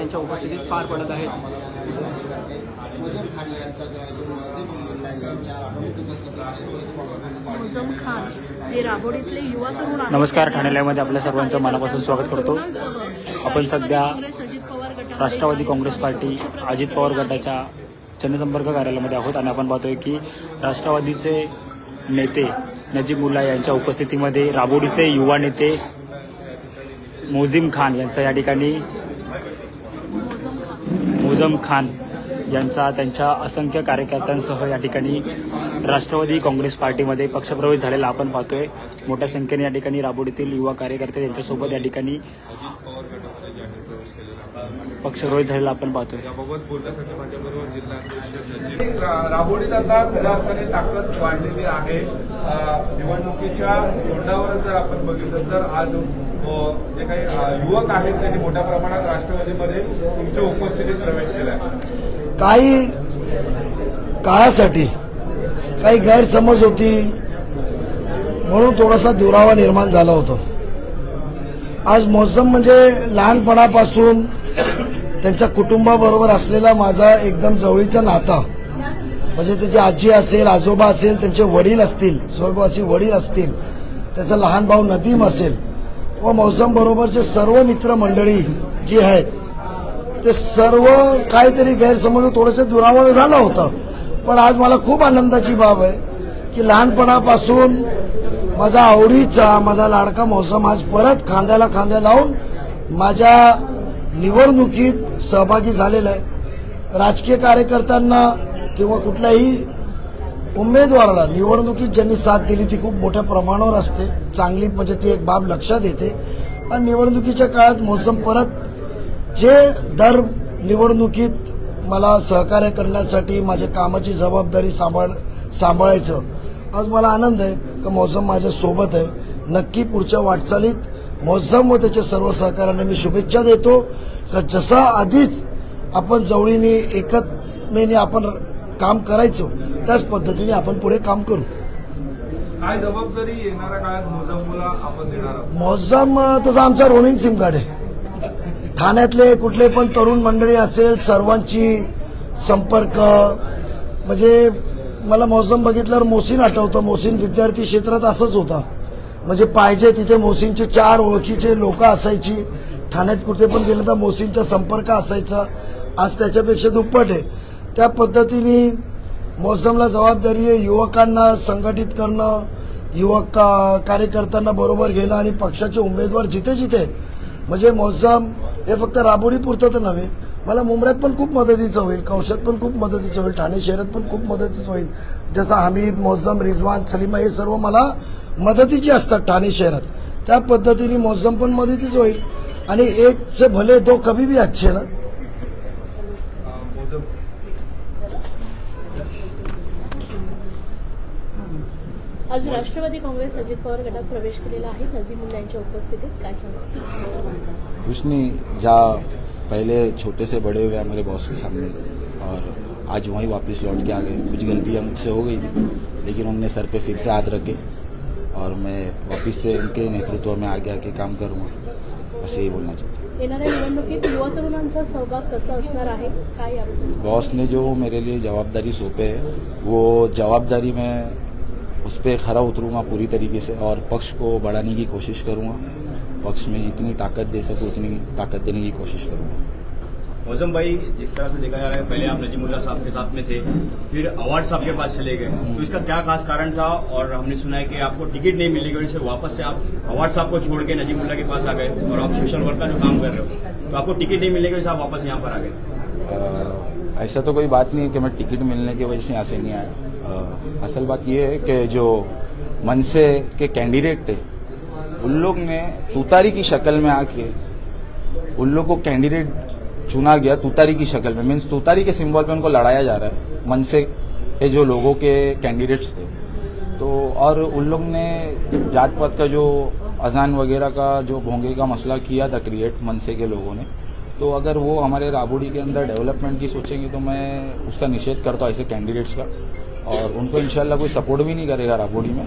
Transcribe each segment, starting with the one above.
यांच्या उपस्थितीत पार पडत आहेत नमस्कार ठाण्यालयामध्ये आपल्या सर्वांचं मनापासून स्वागत करतो आपण सध्या राष्ट्रवादी काँग्रेस पार्टी अजित पवार गटाच्या जनसंपर्क कार्यालयामध्ये आहोत आणि आपण पाहतोय की राष्ट्रवादीचे नेते नजीब मुल्ला यांच्या उपस्थितीमध्ये राबोडीचे युवा नेते मोझिम खान यांचा या ठिकाणी कुजम खान यांचा त्यांच्या असंख्य कार्यकर्त्यांसह या ठिकाणी राष्ट्रवादी काँग्रेस पार्टीमध्ये पक्षप्रवेश झालेला आपण पाहतोय मोठ्या संख्येने या ठिकाणी राबोडीतील युवा कार्यकर्ते यांच्यासोबत या ठिकाणी पक्षप्रवेश झालेला आपण पाहतोय राबोडीत आता खऱ्या अर्थाने ताकद वाढलेली आहे निवडणुकीच्या तोंडावर जर आपण बघितलं तर आज जे काही युवक आहेत त्यांनी मोठ्या प्रमाणात राष्ट्रवादीमध्ये तुमच्या उपस्थितीत प्रवेश केला काही काळासाठी काही गैरसमज होती म्हणून थोडासा दुरावा निर्माण झाला होता आज मोसम म्हणजे लहानपणापासून त्यांच्या कुटुंबाबरोबर असलेला माझा एकदम जवळीचा नाता म्हणजे त्याची आजी असेल आजोबा असेल त्यांचे वडील असतील स्वर्गवासी वडील असतील त्याचा लहान भाऊ नदीम असेल व मौसम बरोबरचे सर्व मित्र मंडळी जी आहेत ते सर्व काहीतरी गैरसमज थोडंसं दुरावळ झालं होतं पण आज मला खूप आनंदाची बाब आहे की लहानपणापासून माझा आवडीचा माझा लाडका मौसम आज परत खांद्याला खांद्या लावून माझ्या निवडणुकीत सहभागी झालेला आहे राजकीय कार्यकर्त्यांना किंवा कुठल्याही उमेदवाराला निवडणुकीत ज्यांनी साथ दिली ती खूप मोठ्या प्रमाणावर असते चांगली म्हणजे ती एक बाब लक्षात येते आणि निवडणुकीच्या काळात मोसम परत जे दर निवडणुकीत मला सहकार्य करण्यासाठी माझ्या कामाची जबाबदारी सांभाळ सांभाळायचं आज मला आनंद आहे का मौसम सोबत आहे नक्की पुढच्या वाटचालीत मौसम व त्याच्या सर्व सहकाऱ्यांना मी शुभेच्छा देतो का जसा आधीच आपण जवळीने मेने आपण काम करायचो त्याच पद्धतीने आपण पुढे काम करू काय जबाबदारी येणार काय तसं आमचा रोमिंग सिम कार्ड आहे ठाण्यातले कुठले पण तरुण मंडळी असेल सर्वांची संपर्क म्हणजे मला मोसम बघितल्यावर मोसीन आठवतं मोसीन विद्यार्थी क्षेत्रात असंच होता म्हणजे पाहिजे तिथे मोसीनचे चार ओळखीचे लोक असायची ठाण्यात कुठे पण गेलं तर मोसीनचा संपर्क असायचा आज त्याच्यापेक्षा दुप्पट आहे त्या पद्धतीने मोसमला जबाबदारी आहे युवकांना संघटित करणं युवक कार्यकर्त्यांना बरोबर घेणं आणि पक्षाचे उमेदवार जिथे जिथे म्हणजे मोजम हे फक्त राबोडीपुरतं तर नव्हे मला मुंबईत पण खूप मदतीचं होईल कौशात पण खूप मदतीचं होईल ठाणे शहरात पण खूप मदतीचं होईल जसं हमीद मोजम रिजवान सलीमा हे सर्व मला मदतीचे असतात ठाणे शहरात त्या पद्धतीने मोजम पण मदतीच होईल आणि एक भले दो कमी भी अच्छे ना आज राष्ट्रवादी काँग्रेस अजित पवार गटात प्रवेश केलेला आहे उपस्थितीत काय कुछ नहीं जा पहले छोटे से बड़े हुए हमारे बॉस के सामने और आज वहीं वापस लौट के आ गए कुछ गलतियां मुझसे हो गई थी लेकिन उनने सर पे फिर से हाथ रखे और मैं वापस से उनके नेतृत्व में आगे आके काम करूँगा बस यही बोलना चाहता हूँ युवा कसा बॉस ने जो मेरे लिए जवाबदारी सौंपे है वो जवाबदारी में उस पर खरा उतरूँगा पूरी तरीके से और पक्ष को बढ़ाने की कोशिश करूँगा पक्ष में जितनी ताकत दे सकूँ उतनी ताकत देने की कोशिश करूँगा मौसम भाई जिस तरह से देखा जा रहा है पहले आप नजीमुल्ला साहब के साथ में थे फिर अवार्ड साहब के पास चले गए तो इसका क्या खास कारण था और हमने सुना है कि आपको टिकट नहीं की वजह से वापस से आप अवार्ड साहब को छोड़ के नजीमुल्ला के पास आ गए और आप सोशल वर्क का जो काम कर रहे हो तो आपको टिकट नहीं मिलेगी से आप वापस यहाँ पर आ गए ऐसा तो कोई बात नहीं है कि मैं टिकट मिलने की वजह से यहाँ से नहीं आया असल बात यह है कि जो मनसे के कैंडिडेट थे उन लोग ने तूतारी की शक्ल में आके उन लोग को कैंडिडेट चुना गया तूतारी की शक्ल में मीन्स तूतारी के सिंबल पे उनको लड़ाया जा रहा है मनसे के जो लोगों के कैंडिडेट्स थे तो और उन लोग ने जात पात का जो अजान वगैरह का जो भोंगे का मसला किया था क्रिएट मनसे के लोगों ने तो अगर वो हमारे राबुड़ी के अंदर डेवलपमेंट की सोचेंगे तो मैं उसका निषेध करता हूँ ऐसे कैंडिडेट्स का और उनको इंशाल्लाह कोई सपोर्ट भी नहीं करेगा रापोड़ी में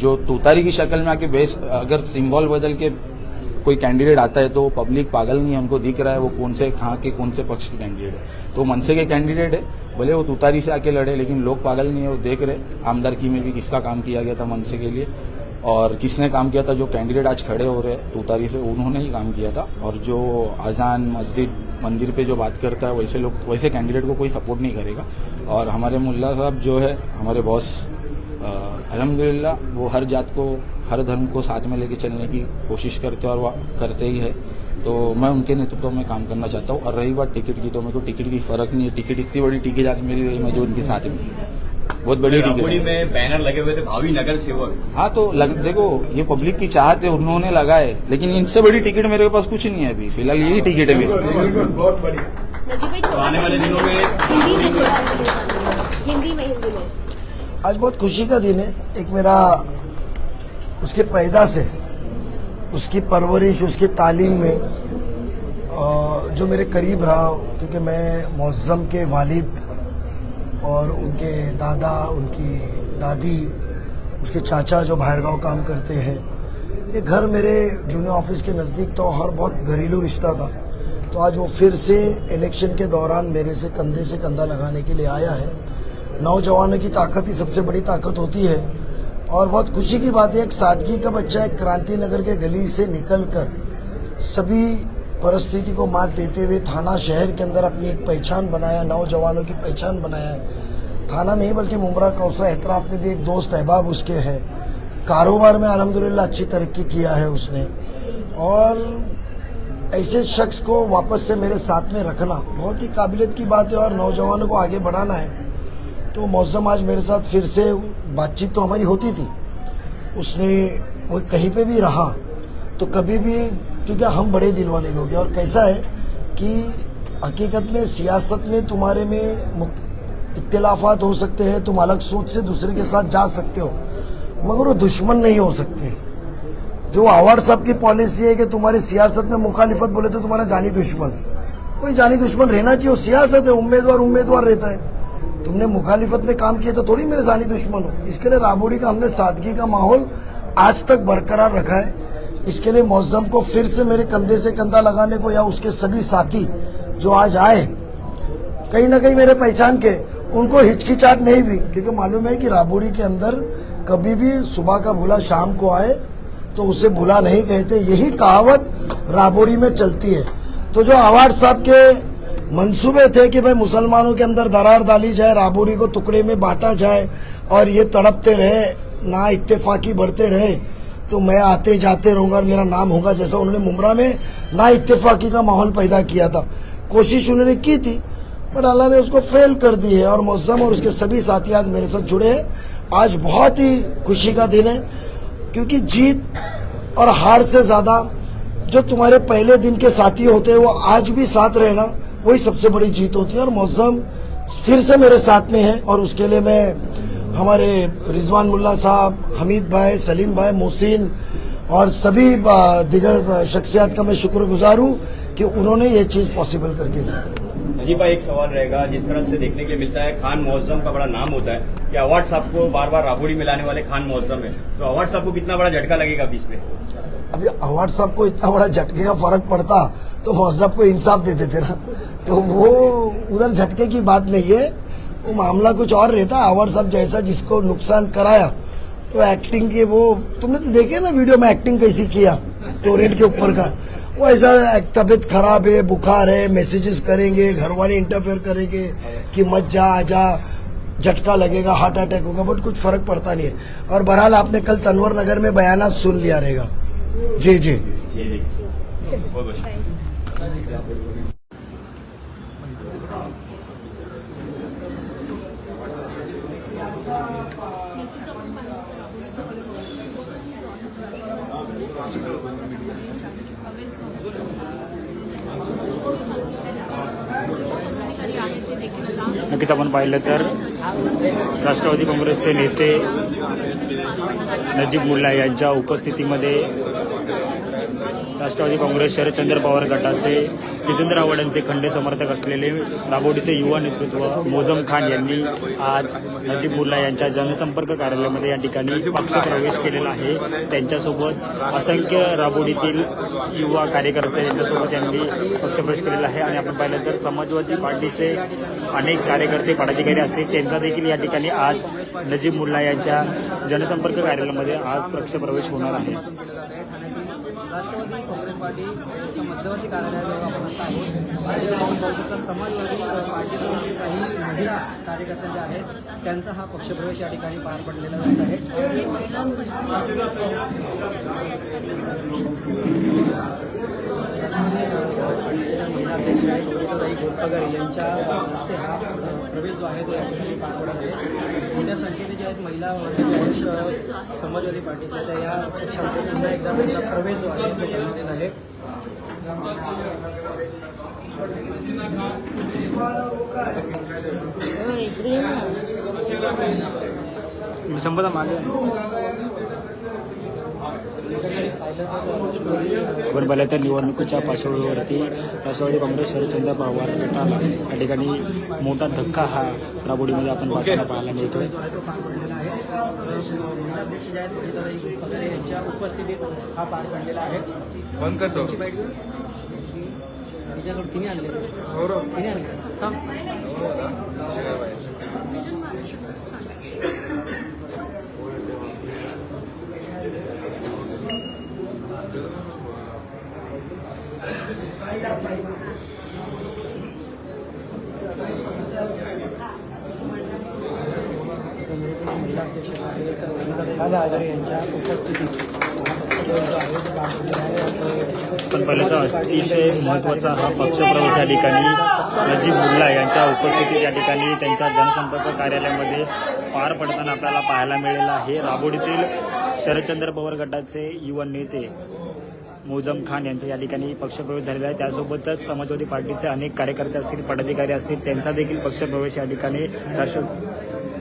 जो तोतारी की शक्ल में आके बेस अगर सिम्बॉल बदल के कोई कैंडिडेट आता है तो पब्लिक पागल नहीं है उनको दिख रहा है वो कौन से कहाँ के कौन से पक्ष के कैंडिडेट है तो मनसे के कैंडिडेट है भले वो तुतारी से आके लड़े लेकिन लोग पागल नहीं है वो देख रहे आमदार की में भी किसका काम किया गया था मनसे के लिए और किसने काम किया था जो कैंडिडेट आज खड़े हो रहे हैं तुतारी से उन्होंने ही काम किया था और जो आज़ान मस्जिद मंदिर पे जो बात करता है वैसे लोग वैसे कैंडिडेट को कोई सपोर्ट नहीं करेगा और हमारे मुल्ला साहब जो है हमारे बॉस अलहमदिल्ला वो हर जात को हर धर्म को साथ में लेके चलने की कोशिश करते और वह करते ही है तो मैं उनके नेतृत्व में काम करना चाहता हूँ और रही बात टिकट की तो मेरे को टिकट की फ़र्क नहीं है टिकट इतनी बड़ी टिकट आज मेरी रही मैं जो उनके साथ में बहुत बड़ी में बैनर लगे हुए थे भावी नगर सेवक हाँ तो लग, देखो ये पब्लिक की चाहत है उन्होंने लगाए लेकिन इनसे बड़ी टिकट मेरे पास कुछ नहीं है अभी फिलहाल यही टिकट है मेरी बहुत बढ़िया आज बहुत खुशी का दिन है एक मेरा उसके पैदा से उसकी परवरिश उसकी तालीम में जो मेरे करीब रहा क्योंकि मैं मौजम के वालिद और उनके दादा उनकी दादी उसके चाचा जो बाहरगांव काम करते हैं ये घर मेरे जूनियर ऑफिस के नज़दीक तो हर बहुत घरेलू रिश्ता था तो आज वो फिर से इलेक्शन के दौरान मेरे से कंधे से कंधा लगाने के लिए आया है नौजवानों की ताकत ही सबसे बड़ी ताकत होती है और बहुत खुशी की बात है एक सादगी का बच्चा एक क्रांति नगर के गली से निकल कर सभी परिस्थिति को मात देते हुए थाना शहर के अंदर अपनी एक पहचान बनाया नौजवानों की पहचान बनाया थाना नहीं बल्कि मुमरा कौसा एतराफ़ में भी एक दोस्त अहबाब उसके है कारोबार में अलहमदिल्ला अच्छी तरक्की किया है उसने और ऐसे शख्स को वापस से मेरे साथ में रखना बहुत ही काबिलियत की बात है और नौजवानों को आगे बढ़ाना है तो मौसम आज मेरे साथ फिर से बातचीत तो हमारी होती थी उसने वो कहीं पे भी रहा तो कभी भी क्योंकि हम बड़े दिल वाले लोग हैं और कैसा है कि हकीकत में सियासत में तुम्हारे में इख्तलाफात हो सकते हैं तुम अलग सोच से दूसरे के साथ जा सकते हो मगर वो दुश्मन नहीं हो सकते जो आवाड साहब की पॉलिसी है कि तुम्हारी सियासत में मुखालिफत बोले तो तुम्हारा जानी दुश्मन कोई जानी दुश्मन रहना चाहिए सियासत है उम्मीदवार उम्मीदवार रहता है तुमने मुखालिफत में काम किया तो थोड़ी मेरे जानी दुश्मन हो इसके लिए राबोड़ी का हमने सादगी का माहौल आज तक बरकरार रखा है इसके लिए मौजम को फिर से मेरे कंधे से कंधा लगाने को या उसके सभी साथी जो आज आए कहीं ना कहीं मेरे पहचान के उनको हिचकिचाट नहीं हुई क्योंकि मालूम है कि राबोड़ी के अंदर कभी भी सुबह का भूला शाम को आए तो उसे भूला नहीं कहते यही कहावत राबोड़ी में चलती है तो जो आवाड साहब के मंसूबे थे कि भाई मुसलमानों के अंदर दरार डाली जाए राबोड़ी को टुकड़े में बांटा जाए और ये तड़पते रहे ना इतफाकी बढ़ते रहे तो मैं आते जाते रहूंगा और मेरा नाम होगा जैसा उन्होंने मुमरा में ना इतफाक़ी का माहौल पैदा किया था कोशिश उन्होंने की थी पर अल्लाह ने उसको फेल कर दी है और मौसम और उसके सभी साथियात मेरे साथ जुड़े हैं आज बहुत ही खुशी का दिन है क्योंकि जीत और हार से ज़्यादा जो तुम्हारे पहले दिन के साथी होते हैं वो आज भी साथ रहना वही सबसे बड़ी जीत होती है और मौसम फिर से मेरे साथ में है और उसके लिए मैं हमारे रिजवान मुल्ला साहब हमीद भाई सलीम भाई मोहसिन और सभी दिगर शख्सियात का मैं शुक्रगुजार हूँ कि उन्होंने ये चीज़ पॉसिबल करके दी अजीब भाई एक सवाल रहेगा जिस तरह से देखने के लिए मिलता है खान मोहजम का बड़ा नाम होता है कि अवार्ड साहब को बार बार राबोड़ी में लाने वाले खान मोहजम है तो अवार्ड साहब को कितना बड़ा झटका लगेगा बीच में अभी अवार्ड साहब को इतना बड़ा झटके का फर्क पड़ता तो मोहजब को इंसाफ दे देते ना तो वो उधर झटके की बात नहीं है वो मामला कुछ और रहता आवर साहब जैसा जिसको नुकसान कराया तो एक्टिंग के वो तुमने तो देखे ना वीडियो में एक्टिंग कैसी किया टोरेंट के ऊपर का वो ऐसा तबियत खराब है बुखार है मैसेजेस करेंगे घर वाले इंटरफेयर करेंगे कि मत जा आ जा झटका लगेगा हार्ट अटैक होगा बट कुछ फर्क पड़ता नहीं है और बहरहाल आपने कल तनवर नगर में बयान सुन लिया रहेगा जी, जी, जी, जी नक्कीच आपण पाहिलं तर राष्ट्रवादी काँग्रेसचे नेते नजीब मुल्ला यांच्या उपस्थितीमध्ये राष्ट्रवादी काँग्रेस शरदचंद्र पवार गटाचे जितेंद्र आव्हाडांचे खंडे समर्थक असलेले राबोडीचे युवा नेतृत्व मोजम खान यांनी आज नजीब मुल्ला यांच्या जनसंपर्क कार्यालयामध्ये या ठिकाणी पक्ष प्रवेश केलेला आहे त्यांच्यासोबत असंख्य राबोडीतील युवा कार्यकर्ते यांच्यासोबत यांनी पक्षप्रवेश केलेला आहे आणि आपण पाहिलं तर समाजवादी पार्टीचे अनेक कार्यकर्ते पदाधिकारी असतील त्यांचा देखील या ठिकाणी आज नजीब मुल्ला यांच्या जनसंपर्क कार्यालयामध्ये आज पक्ष प्रवेश होणार आहे करण्यासाठी मध्यवर्ती कार्यालयाजवळ आपण आता आहोत आणि आपण बघू समाजवादी पार्टीकडून काही महिला कार्यकर्त्या ज्या आहेत त्यांचा हा पक्षप्रवेश या ठिकाणी पार पडलेला जात आहे घोटपगार यांच्या हस्ते हा प्रवेश जो आहे तो या ठिकाणी पार पडत आहे मोठ्या संख्येने महिला समाजवादी पार्टी या अच्छा अच्छा प्रवेश हाँ, संपदा मागे आपण पाहिलं तर निवडणुकीच्या पार्श्वभूमीवरती राष्ट्रवादी काँग्रेस शरदचंद्र पवार गटाला या ठिकाणी मोठा धक्का हा राबोडीमध्ये आपण पाहायला मिळतोय यांच्या उपस्थितीत हा पार पडलेला आहे बंद करतो तिने आणले हो, हो. तिने आणले अतिशय महत्त्वाचा हा पक्षप्रवेश या ठिकाणी नजीब बुल्ला यांच्या उपस्थितीत या ठिकाणी त्यांच्या जनसंपर्क कार्यालयामध्ये पार पडताना आपल्याला पाहायला मिळेल आहे राबोडीतील शरदचंद्र पवार गटाचे युवा नेते मोजम खान यांचा या ठिकाणी पक्षप्रवेश झालेला आहे त्यासोबतच समाजवादी पार्टीचे अनेक कार्यकर्ते असतील पदाधिकारी असतील त्यांचा देखील पक्षप्रवेश या ठिकाणी राष्ट्र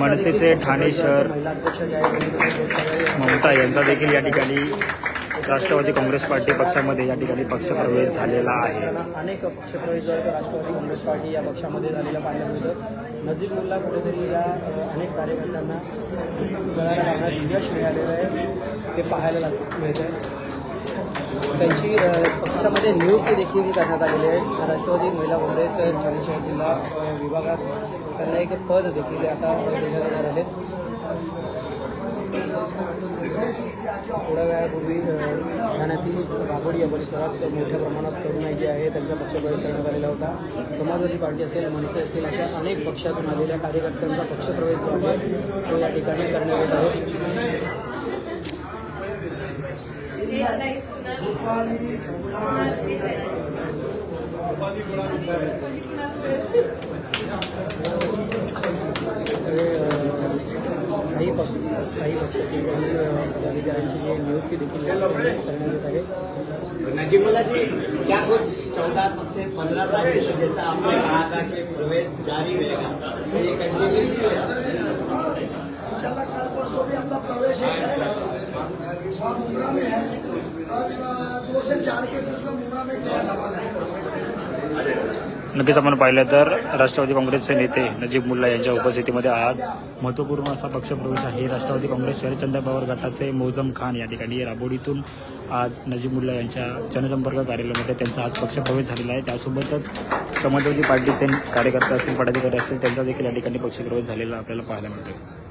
मनसेचे ठाणे शहर ममता यांचा देखील या ठिकाणी राष्ट्रवादी काँग्रेस पार्टी पक्षामध्ये या ठिकाणी पक्षप्रवेश झालेला आहे अनेक पक्षप्रवेश राष्ट्रवादी काँग्रेस पार्टी या पक्षामध्ये झालेला पाहायला मिळतं नजीब मुल्ला कुठेतरी या अनेक कार्यकर्त्यांना यश मिळालेलं आहे ते पाहायला मिळतं त्यांची पक्षामध्ये नियुक्ती देखील करण्यात आलेली आहे राष्ट्रवादी महिला काँग्रेस ठाणे शहर जिल्हा विभागात त्यांना एक पद देखील आता देण्यात आले थोड्या वेळापूर्वी ठाण्यातील बाबोडी या परिसरात मोठ्या प्रमाणात तरुणाई जे आहे त्यांचा पक्ष प्रवेश करण्यात आलेला होता समाजवादी पार्टी असेल मनसे असतील अशा अनेक पक्षातून आलेल्या कार्यकर्त्यांचा पक्षप्रवेश जो तो या ठिकाणी करण्यात येत आहे नजीमुल्ला जी क्या कुछ चौदह से पंद्रह तारीख तक जैसा आपने कहा था कि प्रवेश जारी रहेगा ये कंटिन्यूसली इंशाल्लाह कल परसों भी अपना प्रवेश हम उमरा में है और दो से चार के बीच में उमरा में एक नया है नक्कीच आपण पाहिलं तर राष्ट्रवादी काँग्रेसचे नेते नजीब मुल्ला यांच्या उपस्थितीमध्ये आज महत्त्वपूर्ण असा पक्षप्रवेश आहे राष्ट्रवादी काँग्रेस शरदचंद्र पवार गटाचे मोजम खान या ठिकाणी राबोडीतून आज नजीब मुल्ला यांच्या जनसंपर्क कार्यालयामध्ये त्यांचा आज पक्षप्रवेश झालेला आहे त्यासोबतच समाजवादी पार्टीचे कार्यकर्ते असतील पदाधिकारी असतील त्यांचा देखील या ठिकाणी पक्षप्रवेश झालेला आपल्याला पाहायला मिळतो